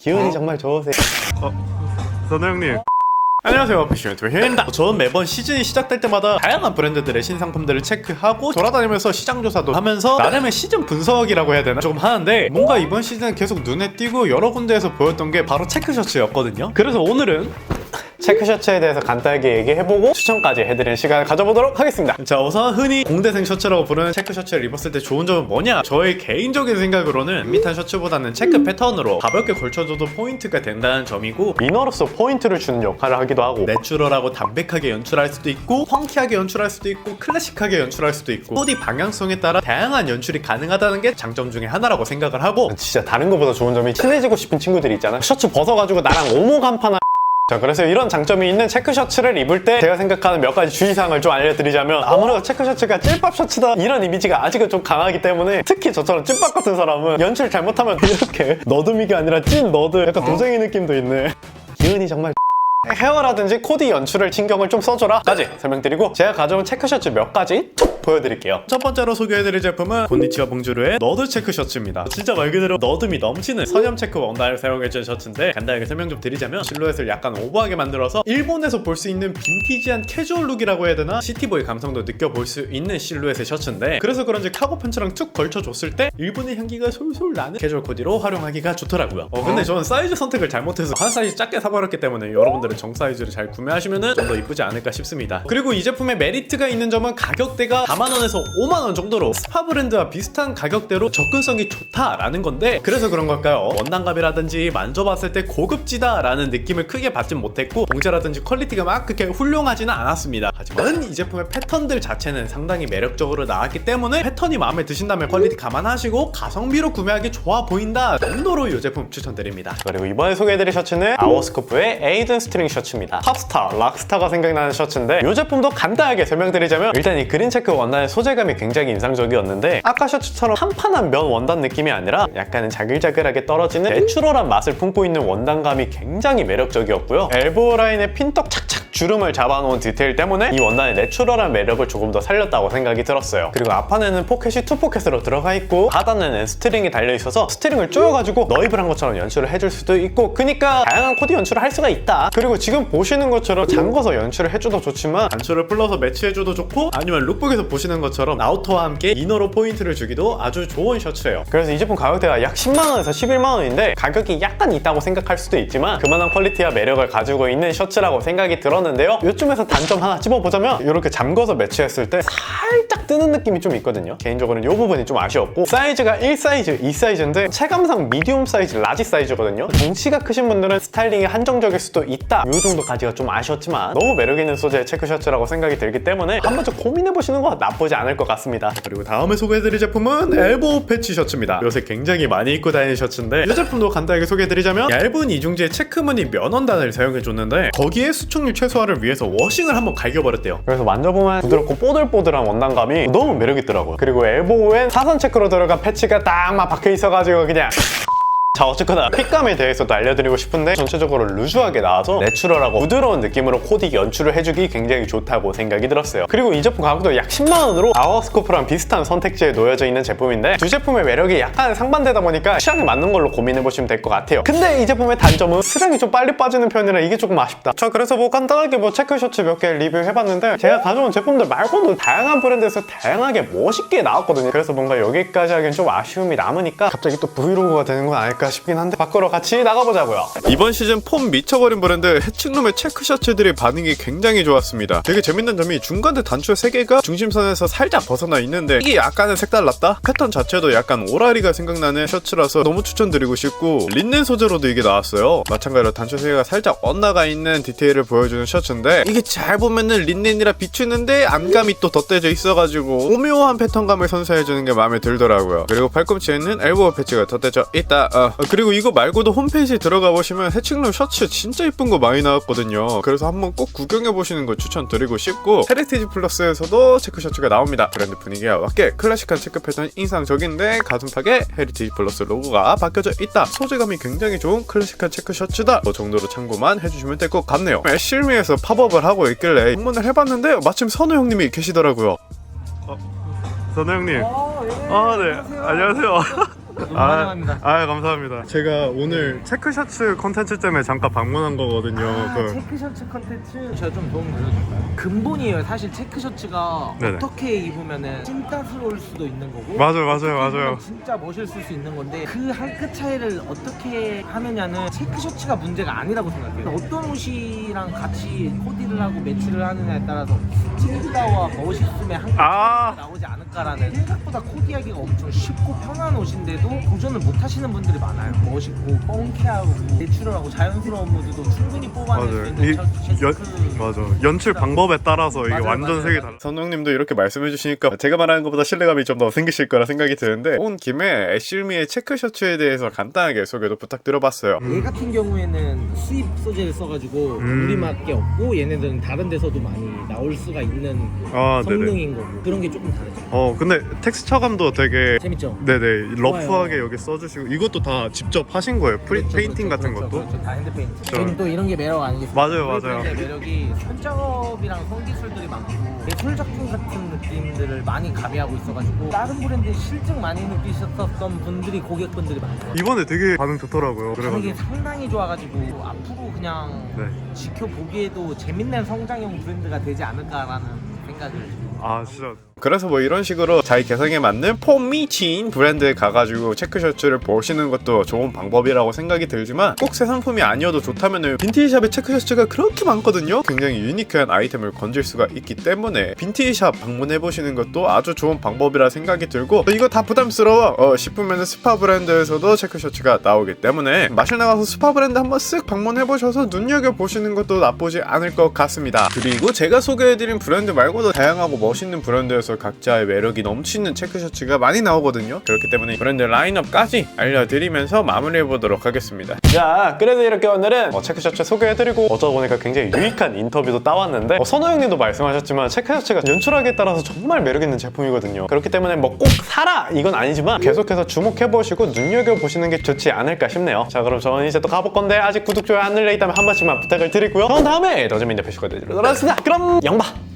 기운이 정말 좋으세요. 선우 형님. 안녕하세요 패션 유튜버 현입니다. 저는 매번 시즌이 시작될 때마다 다양한 브랜드들의 신상품들을 체크하고 돌아다니면서 시장 조사도 하면서 나름의 시즌 분석이라고 해야 되나? 조금 하는데 뭔가 이번 시즌 계속 눈에 띄고 여러 군데에서 보였던 게 바로 체크 셔츠였거든요. 그래서 오늘은 체크 셔츠에 대해서 간단하게 얘기해보고 추천까지 해드리는 시간을 가져보도록 하겠습니다. 자 우선 흔히 공대생 셔츠라고 부르는 체크 셔츠를 입었을 때 좋은 점은 뭐냐 저의 개인적인 생각으로는 밋밋한 셔츠보다는 체크 패턴으로 가볍게 걸쳐줘도 포인트가 된다는 점이고 이너로서 포인트를 주는 역할을 하기도 하고 내추럴하고 담백하게 연출할 수도 있고 펑키하게 연출할 수도 있고 클래식하게 연출할 수도 있고 코디 방향성에 따라 다양한 연출이 가능하다는 게 장점 중에 하나라고 생각을 하고 진짜 다른 것보다 좋은 점이 친해지고 싶은 친구들이 있잖아. 셔츠 벗어가지고 나랑 오모 간판하 자 그래서 이런 장점이 있는 체크 셔츠를 입을 때 제가 생각하는 몇 가지 주의사항을 좀 알려드리자면 아무래도 체크 셔츠가 찔밥 셔츠다 이런 이미지가 아직은 좀 강하기 때문에 특히 저처럼 찔밥 같은 사람은 연출 잘못하면 이렇게 너드미가 아니라 찐 너드 약간 도생이 느낌도 있네. 기운이 정말 헤어라든지 코디 연출을 신경을 좀 써줘라 까지 설명드리고 제가 가져온 체크 셔츠 몇 가지 보여드릴게요 첫 번째로 소개해드릴 제품은 곤니치와 봉주르의 너드 체크 셔츠입니다. 진짜 말 그대로 너듬이 넘치는 선염 체크 원단을 사용해준 셔츠인데 간단하게 설명 좀 드리자면 실루엣을 약간 오버하게 만들어서 일본에서 볼 수 있는 빈티지한 캐주얼 룩이라고 해야 되나 시티보이 감성도 느껴볼 수 있는 실루엣의 셔츠인데 그래서 그런지 카고 팬츠랑 툭 걸쳐줬을 때 일본의 향기가 솔솔 나는 캐주얼 코디로 활용하기가 좋더라고요. 어 근데 저는 사이즈 선택을 잘못해서 한 사이즈 작게 사버렸기 때문에 여러분들 은 정 사이즈를 잘 구매하시면 좀 더 이쁘지 않을까 싶습니다. 그리고 이 제품의 메리트가 있는 점은 가격대가 4만원에서 5만원 정도로 스파 브랜드와 비슷한 가격대로 접근성이 좋다라는 건데 그래서 그런 걸까요? 원단감이라든지 만져봤을 때 고급지다 라는 느낌을 크게 받진 못했고 봉제라든지 퀄리티가 막 그렇게 훌륭하지는 않았습니다. 하지만 이 제품의 패턴들 자체는 상당히 매력적으로 나왔기 때문에 패턴이 마음에 드신다면 퀄리티 감안하시고 가성비로 구매하기 좋아 보인다 정도로 이 제품 추천드립니다. 그리고 이번에 소개해드릴 셔츠는 아워스코프의 에이든 스트 링 셔츠입니다. 팝스타, 락스타가 생각나는 셔츠인데 이 제품도 간단하게 설명드리자면 일단 이 그린 체크 원단의 소재감이 굉장히 인상적이었는데 아까 셔츠처럼 판판한 면 원단 느낌이 아니라 약간은 자글자글하게 떨어지는 내추럴한 맛을 품고 있는 원단감이 굉장히 매력적이었고요. 엘보 라인에 핀떡 착착 주름을 잡아놓은 디테일 때문에 이 원단의 내추럴한 매력을 조금 더 살렸다고 생각이 들었어요. 그리고 앞판에는 포켓이 투 포켓으로 들어가 있고 하단에는 스트링이 달려 있어서 스트링을 조여가지고 너입을 한 것처럼 연출을 해줄 수도 있고 그니까 다양한 코디 연출을 할 수가 있다. 그리고 지금 보시는 것처럼 잠궈서 연출을 해줘도 좋지만 단추를 풀러서 매치해줘도 좋고 아니면 룩북에서 보시는 것처럼 아우터와 함께 이너로 포인트를 주기도 아주 좋은 셔츠예요. 그래서 이 제품 가격대가 약 10만원에서 11만원인데 가격이 약간 있다고 생각할 수도 있지만 그만한 퀄리티와 매력을 가지고 있는 셔츠라고 생각이 들 었는데요. 요쯤에서 단점 하나 찝어보자면 이렇게 잠궈서 매치했을 때 살짝 뜨는 느낌이 좀 있거든요 개인적으로는 이 부분이 좀 아쉬웠고 사이즈가 1사이즈, 2사이즈인데 체감상 미디움 사이즈, 라지 사이즈거든요 덩치가 크신 분들은 스타일링이 한정적일 수도 있다 이 정도까지가 좀 아쉬웠지만 너무 매력 있는 소재의 체크 셔츠라고 생각이 들기 때문에 한 번쯤 고민해보시는 거 나쁘지 않을 것 같습니다 그리고 다음에 소개해드릴 제품은 엘보 패치 셔츠입니다. 요새 굉장히 많이 입고 다니는 셔츠인데 이 제품도 간단하게 소개해드리자면 얇은 이중재 체크무늬 면원단을 사용해줬는데 거기에 수축률 최소화를 위해서 워싱을 한번 갈겨버렸대요. 그래서 만져보면 부드럽고 뽀들뽀들한 원 단감이 너무 매력있더라고요. 그리고 엘보우엔 사선 체크로 들어간 패치가 딱 막 박혀 있어가지고 그냥 자 어쨌거나 핏감에 대해서도 알려드리고 싶은데 전체적으로 루즈하게 나와서 내추럴하고 부드러운 느낌으로 코디 연출을 해주기 굉장히 좋다고 생각이 들었어요. 그리고 이 제품 가격도 약 10만원으로 아워스코프랑 비슷한 선택지에 놓여져 있는 제품인데 두 제품의 매력이 약간 상반되다 보니까 취향에 맞는 걸로 고민해보시면 될 것 같아요. 근데 이 제품의 단점은 수량이 좀 빨리 빠지는 편이라 이게 조금 아쉽다. 자 그래서 뭐 간단하게 뭐 체크 셔츠 몇 개 리뷰해봤는데 제가 가져온 제품들 말고도 다양한 브랜드에서 다양하게 멋있게 나왔거든요. 그래서 뭔가 여기까지 하기엔 좀 아쉬움이 남으니까 갑자기 또 브이로그가 되는 건 아닐까 싶긴 한데 밖으로 같이 나가보자고요 이번 시즌 폼 미쳐버린 브랜드 해칭룸의 체크 셔츠들이 반응이 굉장히 좋았습니다. 되게 재밌는 점이 중간에 단추 3개가 중심선에서 살짝 벗어나 있는데 이게 약간은 색달랐다? 패턴 자체도 약간 오라리가 생각나는 셔츠라서 너무 추천드리고 싶고 린넨 소재로도 이게 나왔어요. 마찬가지로 단추 3개가 살짝 엇나가 있는 디테일을 보여주는 셔츠인데 이게 잘 보면은 린넨이라 비추는데 안감이 또 덧대져 있어가지고 오묘한 패턴감을 선사해주는 게 마음에 들더라고요. 그리고 팔꿈치에는 엘보우 패치가 덧대져 있다. 어, 그리고 이거 말고도 홈페이지에 들어가 보시면 해칭룸 셔츠 진짜 이쁜 거 많이 나왔거든요. 그래서 한번 꼭 구경해 보시는 거 추천드리고 싶고 헤리티지 플러스에서도 체크 셔츠가 나옵니다. 브랜드 분위기와 맞게 클래식한 체크 패턴 인상적인데 가슴팍에 헤리티지 플러스 로고가 박혀져 있다. 소재감이 굉장히 좋은 클래식한 체크 셔츠다. 그 정도로 참고만 해주시면 될 것 같네요. 애실미에서 팝업을 하고 있길래 방문을 해봤는데 마침 선우 형님이 계시더라고요. 어, 선우 형님. 아, 예. 아, 네. 안녕하세요. 너무 아, 환영합니다. 아 감사합니다. 제가 오늘 체크 셔츠 컨텐츠 때문에 잠깐 방문한 거거든요. 아, 그- 체크 셔츠 컨텐츠 제가 좀 도움 드려줄까요? 근본이에요. 사실 체크 셔츠가 네네. 어떻게 입으면은 찐따스러울 수도 있는 거고 맞아요, 맞아요, 맞아요. 입으면 진짜 멋있을 수 있는 건데 그 한 끗 차이를 어떻게 하느냐는 체크 셔츠가 문제가 아니라고 생각해요. 어떤 옷이랑 같이 코디를 하고 매치를 하느냐에 따라서 찐따와 멋있음의 한끗 아. 차이가 나오지 않을까라는 생각보다 코디하기가 엄청 쉽고 편한 옷인데도 도전을 못 하시는 분들이 많아요. 멋있고 뻥키하고 내추럴하고 자연스러운 무드도 충분히 뽑아낼 수 맞아요. 있는 이 셔츠. 맞아. 연출 방법에 따라서 이게 맞아요, 완전 맞아요, 색이. 달라. 선웅님도 이렇게 말씀해 주시니까 제가 말하는 것보다 신뢰감이 좀 더 생기실 거라 생각이 드는데 온 김에 애슐미의 체크 셔츠에 대해서 간단하게 소개도 부탁드려봤어요. 얘 같은 경우에는 수입 소재를 써가지고 음. 우리밖에 없고 얘네들은 다른 데서도 많이 나올 수가 있는 아, 네네. 성능인 거고 그런 게 조금 다르죠. 어, 근데 텍스처감도 되게 재밌죠? 네네 러프하 게 좋아요. 여기 써주시고 이것도 다 직접 하신 거예요? 프리, 그렇죠, 페인팅 그렇죠, 같은 그렇죠, 것도? 그렇죠. 다 핸드 페인팅. 저- 저희는 또 이런 게 매력 아니겠습니까? 맞아요, 맞아요. 브랜드의 매력이 손작업이랑 손기술들이 많고 예술 작품 같은 느낌들을 많이 가미하고 있어가지고 다른 브랜드에 실증 많이 느끼셨었던 분들이 고객분들이 많아요. 이번에 되게 반응 좋더라고요. 그래가지고 상당히 좋아가지고 앞으로 그냥 네. 지켜보기에도 재밌는 성장형 브랜드가 되지 않을까라는 생각을 아 진짜 그래서 뭐 이런 식으로 자기 개성에 맞는 폼미친 브랜드에 가가지고 체크 셔츠를 보시는 것도 좋은 방법이라고 생각이 들지만 꼭 새 상품이 아니어도 좋다면은 빈티지샵에 체크 셔츠가 그렇게 많거든요? 굉장히 유니크한 아이템을 건질 수가 있기 때문에 빈티지샵 방문해 보시는 것도 아주 좋은 방법이라 생각이 들고 이거 다 부담스러워. 어, 싶으면 스파 브랜드에서도 체크 셔츠가 나오기 때문에 마실 나가서 스파 브랜드 한번 쓱 방문해 보셔서 눈여겨 보시는 것도 나쁘지 않을 것 같습니다. 그리고 제가 소개해드린 브랜드 말고도 다양하고 멋있는 브랜드에서 각자의 매력이 넘치는 체크 셔츠가 많이 나오거든요 그렇기 때문에 브랜드 라인업까지 알려드리면서 마무리해 보도록 하겠습니다 자, 그래서 이렇게 오늘은 어, 체크셔츠 소개해드리고 어쩌다 보니까 굉장히 유익한 인터뷰도 따왔는데 어, 선호 형님도 말씀하셨지만 체크셔츠가 연출하기에 따라서 정말 매력있는 제품이거든요. 그렇기 때문에 뭐 꼭 사라 이건 아니지만 계속해서 주목해보시고 눈여겨보시는 게 좋지 않을까 싶네요. 자, 그럼 저는 이제 또 가볼 건데 아직 구독, 좋아요 안 눌려 있다면 한 번씩만 부탁을 드리고요. 저는 다음에 더 재밌는 표시가 되도록 하겠습니다. 그럼 영바!